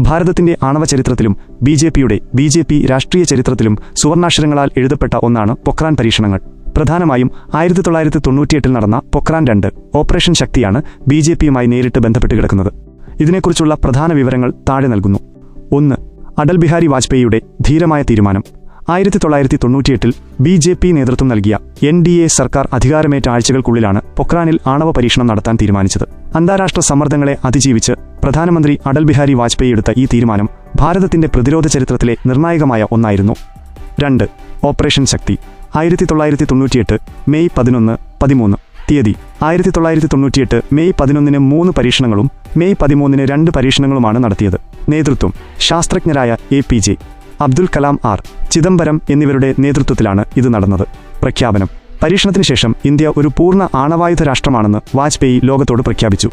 ഭാരതത്തിന്റെ ആണവ ചരിത്രത്തിലും ബി ജെ പിയുടെ ബി ജെ പി രാഷ്ട്രീയ ചരിത്രത്തിലും സുവർണാക്ഷരങ്ങളാൽ എഴുതപ്പെട്ട ഒന്നാണ് പൊക്രാൻ പരീക്ഷണങ്ങൾ. പ്രധാനമായും ആയിരത്തി തൊള്ളായിരത്തി തൊണ്ണൂറ്റിയെട്ടിൽ നടന്ന പൊക്രാൻ രണ്ട് ഓപ്പറേഷൻ ശക്തിയാണ് ബി ജെ പിയുമായി നേരിട്ട് ബന്ധപ്പെട്ട് കിടക്കുന്നത്. ഇതിനെക്കുറിച്ചുള്ള പ്രധാന വിവരങ്ങൾ താഴെ നൽകുന്നു. ഒന്ന് അടൽ ബിഹാരി വാജ്പേയിയുടെ ധീരമായ തീരുമാനം. ആയിരത്തി തൊള്ളായിരത്തി തൊണ്ണൂറ്റിയെട്ടിൽ ബി ജെ പി നേതൃത്വം നൽകിയ എൻ ഡി എ സർക്കാർ അധികാരമേറ്റ ആഴ്ചകൾക്കുള്ളിലാണ് പൊക്രാനിൽ ആണവ പരീക്ഷണം നടത്താൻ തീരുമാനിച്ചത്. അന്താരാഷ്ട്ര സമ്മർദ്ദങ്ങളെ അതിജീവിച്ച് പ്രധാനമന്ത്രി അടൽ ബിഹാരി വാജ്പേയി എടുത്ത ഈ തീരുമാനം ഭാരതത്തിന്റെ പ്രതിരോധ ചരിത്രത്തിലെ നിർണായകമായ ഒന്നായിരുന്നു. രണ്ട് ഓപ്പറേഷൻ ശക്തി. ആയിരത്തി തൊള്ളായിരത്തി തൊണ്ണൂറ്റിയെട്ട് മെയ് പതിനൊന്ന് പതിമൂന്ന് തീയതി. ആയിരത്തി തൊള്ളായിരത്തി തൊണ്ണൂറ്റിയെട്ട് മെയ് പതിനൊന്നിന് മൂന്ന് പരീക്ഷണങ്ങളും മെയ് പതിമൂന്നിന് രണ്ട് പരീക്ഷണങ്ങളുമാണ് നടത്തിയത്. നേതൃത്വം. ശാസ്ത്രജ്ഞരായ A P J Abdul Kalam R Chidambaram എന്നിവരുടെ നേതൃത്വത്തിലാണ് ഇത് നടന്നത്. പ്രഖ്യാപനം. പരീക്ഷണത്തിന് ശേഷം ഇന്ത്യ ഒരു പൂർണ ആണവായുധ രാഷ്ട്രമാണെന്ന് വാജ്പേയി ലോകത്തോട് പ്രഖ്യാപിച്ചു.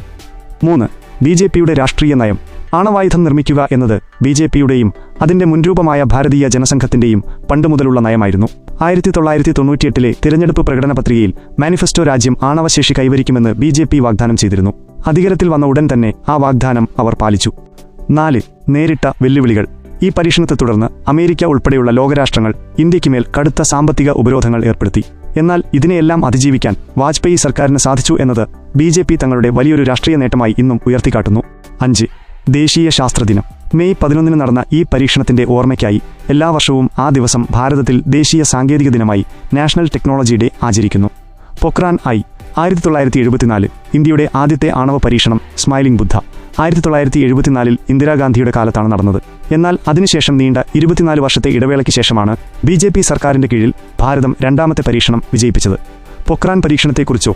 മൂന്ന് ബി ജെ പിയുടെ രാഷ്ട്രീയ നയം ആണവായുധം നിർമ്മിക്കുക എന്നത് ബി ജെ പിയുടെയും അതിന്റെ മുൻരൂപമായ ഭാരതീയ ജനസംഘത്തിന്റെയും പണ്ടുമുതലുള്ള നയമായിരുന്നു. ആയിരത്തി തൊള്ളായിരത്തി തൊണ്ണൂറ്റിയെട്ടിലെ തിരഞ്ഞെടുപ്പ് പ്രകടന പത്രികയിൽ മാനിഫെസ്റ്റോ രാജ്യം ആണവശേഷി കൈവരിക്കുമെന്ന് ബി ജെ പി വാഗ്ദാനം ചെയ്തിരുന്നു. അധികാരത്തിൽ വന്ന ഉടൻ തന്നെ ആ വാഗ്ദാനം അവർ പാലിച്ചു. നാല് നേരിട്ട വെല്ലുവിളികൾ. ഈ പരീക്ഷണത്തെ തുടർന്ന് അമേരിക്ക ഉൾപ്പെടെയുള്ള ലോകരാഷ്ട്രങ്ങൾ ഇന്ത്യയ്ക്ക് മേൽ കടുത്ത സാമ്പത്തിക ഉപരോധങ്ങൾ ഏർപ്പെടുത്തി. എന്നാൽ ഇതിനെയെല്ലാം അതിജീവിക്കാൻ വാജ്പേയി സർക്കാരിന് സാധിച്ചു എന്നത് ബി ജെ പി തങ്ങളുടെ വലിയൊരു രാഷ്ട്രീയ നേട്ടമായി ഇന്നും ഉയർത്തിക്കാട്ടുന്നു. അഞ്ച്. ദേശീയ ശാസ്ത്രദിനം. മെയ് പതിനൊന്നിന് നടന്ന ഈ പരീക്ഷണത്തിന്റെ ഓർമ്മയ്ക്കായി എല്ലാ വർഷവും ആ ദിവസം ഭാരതത്തിൽ ദേശീയ സാങ്കേതിക ദിനമായി നാഷണൽ ടെക്നോളജി ഡേ ആചരിക്കുന്നു. പൊക്രാൻ ഐ. ആയിരത്തി തൊള്ളായിരത്തി എഴുപത്തിനാല് ഇന്ത്യയുടെ ആദ്യത്തെ ആണവ പരീക്ഷണം സ്മൈലിംഗ് ബുദ്ധ. ആയിരത്തി തൊള്ളായിരത്തി എഴുപത്തിനാലിൽ ഇന്ദിരാഗാന്ധിയുടെ കാലത്താണ് നടന്നത്. എന്നാൽ അതിനുശേഷം നീണ്ട ഇരുപത്തിനാല് വർഷത്തെ ഇടവേളയ്ക്ക് ശേഷമാണ് ബി സർക്കാരിന്റെ കീഴിൽ ഭാരതം രണ്ടാമത്തെ പരീക്ഷണം വിജയിപ്പിച്ചത്. പൊക്രാൻ പരീക്ഷണത്തെക്കുറിച്ചോ